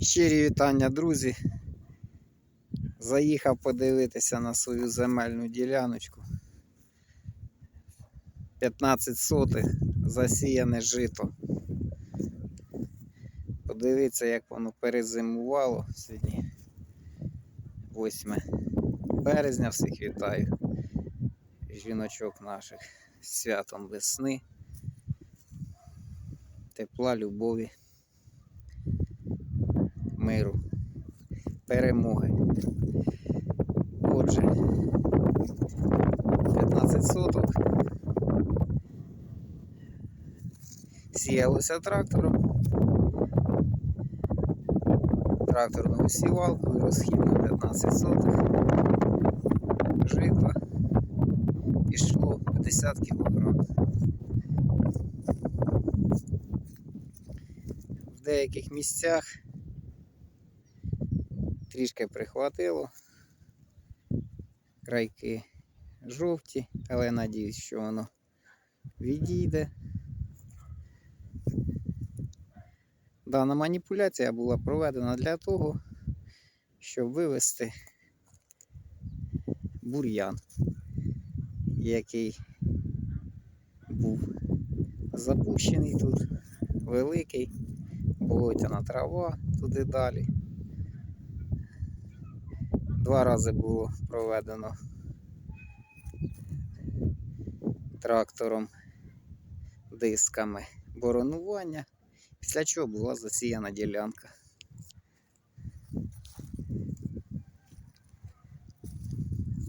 Щирі вітання, друзі. Заїхав подивитися на свою земельну діляночку. 15 сотих засіяне жито. Подивіться, як воно перезимувало сьогодні. 8 березня всіх вітаю. Жіночок наших святом весни. Тепла, любові миру, перемоги. Отже, 15 соток. Сіялося трактором. Тракторною сівалкою, розхід на 15 соток. Жито пішло 50 кг. В деяких місцях трішки прихватило. Крайки жовті, але надіюсь, що воно відійде. Дана маніпуляція була проведена для того, щоб вивести бур'ян, який був запущений тут, великий, болотяна трава туди далі. Два рази було проведено трактором дисками боронування, після чого була засіяна ділянка.